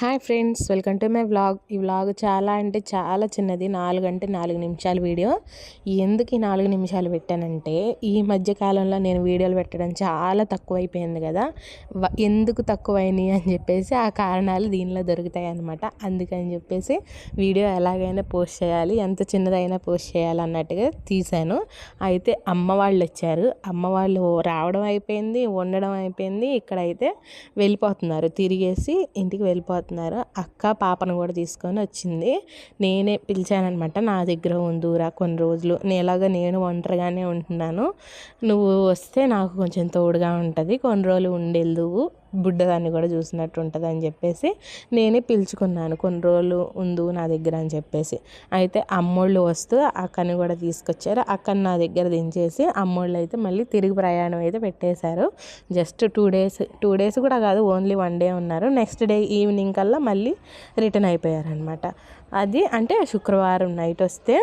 Hi friends welcome to my vlog. ఈ vlog చాలా అంటే చాలా చిన్నది నాలుగు అంటే నాలుగు నిమిషాల వీడియో. ఎందుకు ఈ నాలుగు నిమిషాలు పెట్టానంటే ఈ మధ్య కాలంలో నేను వీడియోలు పెట్టడం చాలా తక్కువైపోయింది కదా. ఎందుకు తక్కువైనాయి అని చెప్పేసి ఆ కారణాలు దీనిలో దొరుకుతాయి అనమాట అందుకని చెప్పేసి వీడియో ఎలాగైనా పోస్ట్ చేయాలి ఎంత చిన్నదైనా పోస్ట్ చేయాలి అన్నట్టుగా తీశాను. అయితే అమ్మ వాళ్ళు వచ్చారు. అమ్మ వాళ్ళు రావడం అయిపోయింది ఉండడం అయిపోయింది. ఇక్కడైతే వెళ్ళిపోతున్నారు. తిరిగేసి ఇంటికి వెళ్ళిపోతున్నారు అయిపోతున్నారు అక్క పాపను కూడా తీసుకొని వచ్చింది. నేనే పిలిచానమాట నా దగ్గర ఉందూరా కొన్ని రోజులు. నేలాగా నేను ఒంటరిగానే ఉంటున్నాను. నువ్వు వస్తే నాకు కొంచెం తోడుగా ఉంటుంది. కొన్ని రోజులు ఉండేందుకు బుడ్డదాన్ని కూడా చూసినట్టు ఉంటుంది అని చెప్పేసి నేనే పిలుచుకున్నాను. కొన్ని రోజులు ఉండు నా దగ్గర అని చెప్పేసి. అయితే అమ్మోళ్ళు వస్తూ అక్కని కూడా తీసుకొచ్చారు. అక్కని నా దగ్గర దించేసి అమ్మోళ్ళు అయితే మళ్ళీ తిరిగి ప్రయాణం అయితే పెట్టేశారు. Just two days two days కూడా కాదు ఓన్లీ వన్ డే ఉన్నారు. నెక్స్ట్ డే ఈవినింగ్ కల్లా మళ్ళీ రిటర్న్ అయిపోయారనమాట అది అంటే శుక్రవారం నైట్ వస్తే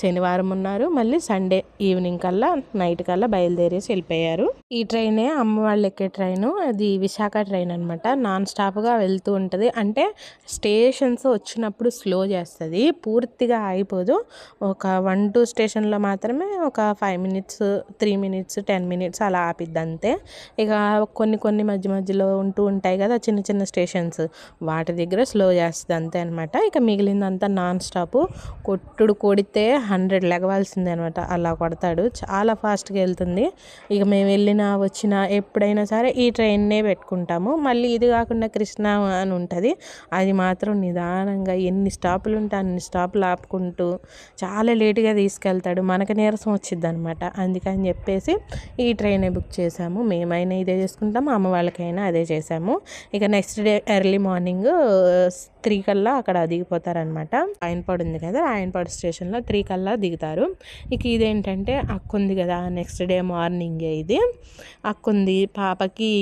శనివారం ఉన్నారు. మళ్ళీ సండే ఈవినింగ్ కల్లా నైట్ కల్లా బయలుదేరేసి వెళ్ళిపోయారు. ఈ ట్రైనే అమ్మ వాళ్ళు ఎక్కే ట్రైను. అది విశాఖ ట్రైన్ అనమాట నాన్ స్టాప్గా వెళ్తూ ఉంటుంది. అంటే స్టేషన్స్ వచ్చినప్పుడు స్లో చేస్తుంది. పూర్తిగా అయిపోదు ఒక వన్ టూ స్టేషన్లో మాత్రమే ఒక five minutes three minutes ten minutes అలా ఆపిద్ది అంతే. ఇక కొన్ని కొన్ని మధ్య మధ్యలో ఉంటూ ఉంటాయి కదా చిన్న చిన్న స్టేషన్స్. వాటి దగ్గర స్లో చేస్తుంది అంతే అనమాట ఇక మిగిలిందంతా నాన్ స్టాప్. కొట్టుడు కొడితే హండ్రెడ్ లెగవాల్సిందే అనమాట అలా కొడతాడు. చాలా ఫాస్ట్గా వెళ్తుంది. ఇక మేము వెళ్ళినా వచ్చినా ఎప్పుడైనా సరే ఈ ట్రైన్నే పెట్టుకుంటాం. చేసుకుంటాము. మళ్ళీ ఇది కాకుండా కృష్ణ అని ఉంటుంది. అది మాత్రం నిదానంగా ఎన్ని స్టాపులు ఉంటే అన్ని స్టాపులు ఆపుకుంటూ చాలా లేటుగా తీసుకెళ్తాడు. మనకు నీరసం వచ్చింది అనమాట అందుకని చెప్పేసి ఈ ట్రైనే బుక్ చేసాము మేమైనా ఇదే చేసుకుంటాము. అమ్మ వాళ్ళకైనా అదే చేసాము ఇక next day early morning three కల్లా అక్కడ దిగిపోతారనమాట ఆయనపాడు ఉంది కదా ఆయనపాడు స్టేషన్లో త్రీ కల్లా దిగుతారు. ఇక ఇదేంటంటే అక్కుంది కదా నెక్స్ట్ డే మార్నింగే ఇది. అక్కుంది పాపకి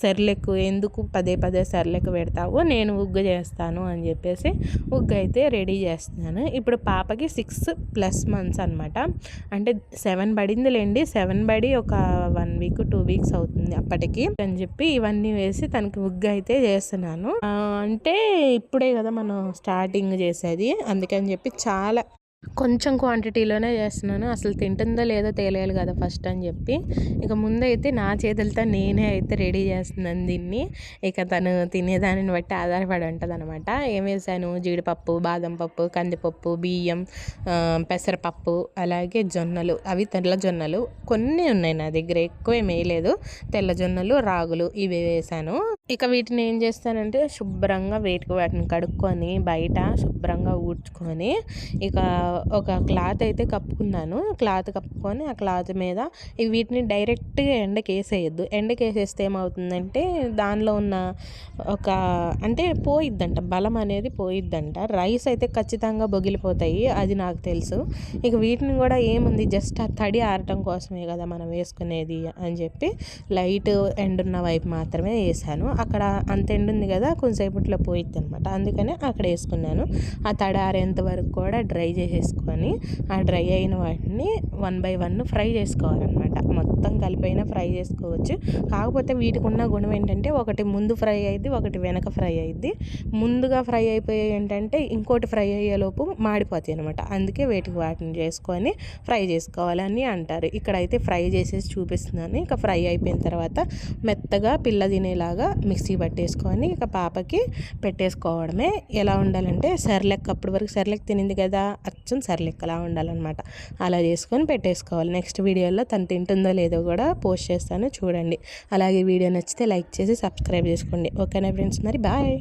సెర్లెక్ ఎందుకు పదే పదే సర్లకు పెడతావు నేను ఉగ్గు చేస్తాను అని చెప్పేసి ఉగ్గు అయితే రెడీ చేస్తున్నాను. ఇప్పుడు పాపకి సిక్స్ ప్లస్ మంత్స్ అనమాట అంటే సెవెన్ పడిందిలేండి సెవెన్ పడి ఒక వన్ వీక్ టూ వీక్స్ అవుతుంది అప్పటికి అని చెప్పి ఇవన్నీ వేసి తనకి ఉగ్గు అయితే చేస్తున్నాను. అంటే ఇప్పుడే కదా మనం స్టార్టింగ్ చేసేది. అందుకని చెప్పి చాలా కొంచెం క్వాంటిటీలోనే చేస్తున్నాను. అసలు తింటుందో లేదో తెలియాలి కదా ఫస్ట్ అని చెప్పి. ఇక ముందైతే నా చేతులతో నేనే అయితే రెడీ చేస్తున్నాను దీన్ని. ఇక తను తినేదానిని బట్టి ఆధారపడి ఉంటుంది అనమాట ఏం వేసాను? జీడిపప్పు బాదం పప్పు కందిపప్పు బియ్యం పెసరపప్పు అలాగే జొన్నలు. అవి తెల్ల జొన్నలు. కొన్ని ఉన్నాయి నా దగ్గర. ఎక్కువ ఏం వేయలేదు. తెల్ల జొన్నలు రాగులు ఇవి వేసాను. ఇక వీటిని ఏం చేస్తానంటే శుభ్రంగా వేటికి వాటిని కడుక్కొని బయట శుభ్రంగా ఊడ్చుకొని ఇక ఒక క్లాత్ అయితే కప్పుకున్నాను. క్లాత్ కప్పుకొని ఆ క్లాత్ మీద వీటిని డైరెక్ట్గా ఎండకి వేసేయద్దు ఎండకి వేసేస్తే ఏమవుతుందంటే దానిలో ఉన్న ఒక అంటే పోయిద్దంట బలం అనేది పోయిద్దంట. రైస్ అయితే ఖచ్చితంగా బొగిలిపోతాయి అది నాకు తెలుసు. ఇక వీటిని కూడా ఏముంది జస్ట్ ఆ తడి ఆరటం కోసమే కదా మనం వేసుకునేది అని చెప్పి లైట్ ఎండున్న వైపు మాత్రమే వేసాను. అక్కడ అంత ఎండుంది కదా కొంచెంసేపట్లో పోయిద్ది అనమాట అందుకనే అక్కడ వేసుకున్నాను. ఆ తడారేంత ఆరేంత వరకు కూడా డ్రై చేసేసుకొని ఆ డ్రై అయిన వాటిని వన్ బై వన్ ఫ్రై చేసుకోవాలన్నమాట. మొత్తం కలిపైన ఫ్రై చేసుకోవచ్చు. కాకపోతే వీటికి ఉన్న గుణం ఏంటంటే ఒకటి ముందు ఫ్రై అయ్యిద్ది ఒకటి వెనక ఫ్రై అయ్యిద్ది ముందుగా ఫ్రై అయిపోయాయి ఏంటంటే ఇంకోటి ఫ్రై అయ్యేలోపు మాడిపోతాయి అనమాట అందుకే వీటికి వాటిని చేసుకొని ఫ్రై చేసుకోవాలని అంటారు. ఇక్కడైతే ఫ్రై చేసేసి చూపిస్తున్నాను. ఇక ఫ్రై అయిపోయిన తర్వాత మెత్తగా పిల్ల తినేలాగా మిక్సీ పట్టేసుకొని ఇక పాపకి పెట్టేసుకోవడమే. ఎలా ఉండాలంటే సర్లెక్క అప్పటి వరకు సెర్లెక్ తినింది కదా అచ్చం సర్లెక్కలా ఉండాలన్నమాట. అలా చేసుకొని పెట్టేసుకోవాలి. నెక్స్ట్ వీడియోలో తను ఉంటుందో లేదో కూడా పోస్ట్ చేస్తాను చూడండి. అలాగే వీడియో నచ్చితే లైక్ చేసి సబ్స్క్రైబ్ చేసుకోండి. ఓకేనా ఫ్రెండ్స్ మరి? బాయ్.